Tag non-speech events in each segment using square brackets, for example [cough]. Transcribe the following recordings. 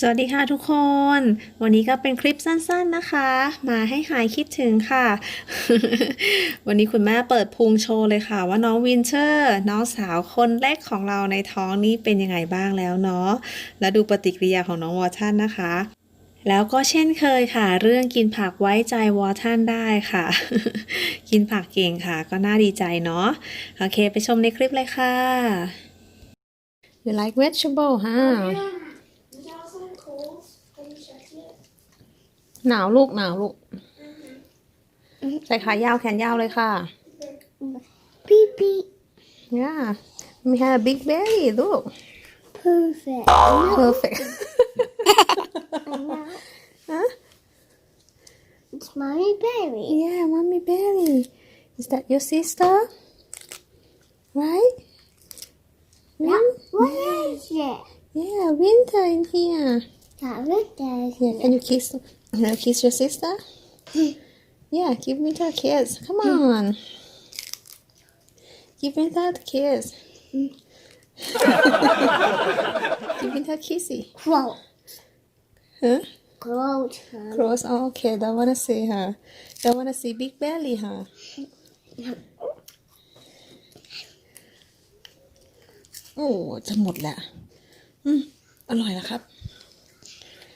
สวัสดีค่ะทุกคน วันนี้ก็เป็นคลิปสั้นๆนะคะ มาให้หายคิดถึงค่ะ วันนี้คุณแม่เปิดพุงโชว์เลยค่ะ ว่าน้องวินเชอร์น้องสาวคนแรกของเราในท้องนี้เป็นยังไงบ้างแล้วเนาะและดูปฏิกิริยาของน้องวอร์ทันนะคะแล้วก็เช่นเคยค่ะ เรื่องกินผักไว้ใจวอร์ทันได้ค่ะ กินผักเก่งค่ะ ก็น่าดีใจเนาะโอเค ไปชมในคลิปเลยค่ะ You like vegetable ฮะ Is that some cold? Can you check it? หนาวลูกหนาวลูก ใส่ขายาวแขนยาวเลยค่ะ Beep beep. yeah we have a big belly look Perfect. perfect Huh? It's mommy berry. yeah mommy belly is that your sister right Win? What is it? yeah winter in here That look does. yeah can you kiss can you kiss your sister yeah give me that kiss come on give me that kiss [laughs] give me that kissy Quote. huh Quote. huh? Close. Oh, okay. Don't wanna see her. Don't wanna see big belly, huh? โอ้จะหมดแล้ว อืม อร่อยนะครับ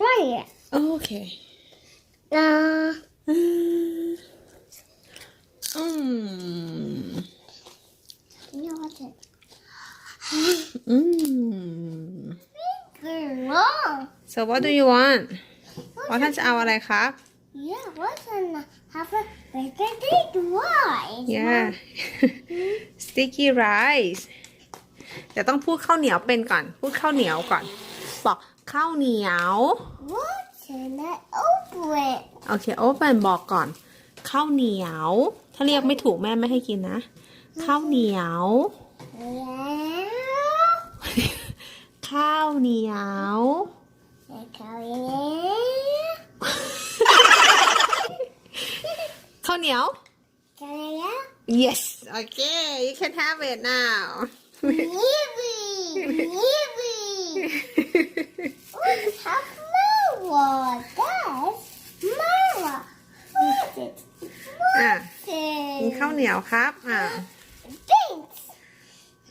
Right. โอ เค Uh, อืมอืม you know what's it? อืม Wrong. so what do you want ว่าท่านจะเอาอะไรครับ Yeah, what's in the have a birthday twice? yeah sticky rice เดี๋ยวต้องพูดข้าวเหนียวเป็นก่อน พูดข้าวเหนียวก่อน บอกข้าวเหนียว What's in that open? โอเค โอเปนบอกก่อน ข้าวเหนียว ถ้าเรียกไม่ถูกแม่ไม่ให้กินนะ ข้าวเหนียว Yeah. ข้าวเหนียว Okay. ข้าวเหนียว Can I have? yes okay you can have it now Yippee! Yippee! What's half Mama? That's Mama. What's it? อะ What's กิน it? ข้าวเหนียวครับ อะ Thanks.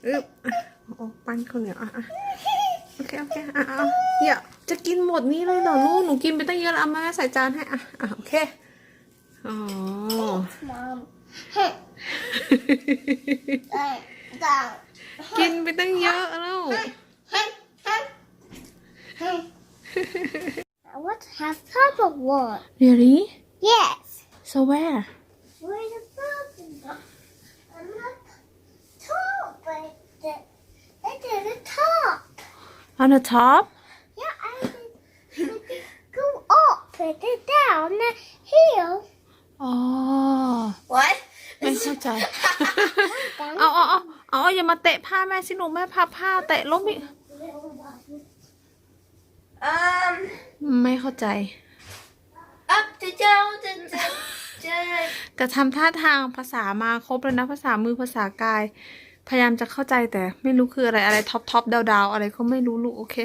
อึ๊บอะโอ้ปั้นข้าวเหนียวอะอะโอเคโอเคอะเอาอย่าจะกินหมดนี้เลยเหรอลูกหนูกินไปตั้งเยอะแล้วเอามาใส่จานให้อะอะโอเคอ๋อ Mom. Hey, down, down. กินไปตั้งเยอะแล้ว Hey, hey, hey. What half Papa want? really Yes. so where Where's the problem? But the, it's at the top. on the top Yeah, I did, I did go up and then down the hill. อ๋อ What? ไม่เข้าใจ เอาเอาเอาเอาอย่ามาเตะผ้าแม่สิหนูแม่พับผ้าเตะล้มอีก Um, ไม่เข้าใจ up to down to to to แต่ทำท่าทางภาษามาครบแล้วนะ ภาษามือภาษากาย พยายามจะเข้าใจแต่ไม่รู้คืออะไรอะไรท็อปท็อปดาวดาวอะไรก็ไม่รู้ลูกโอเค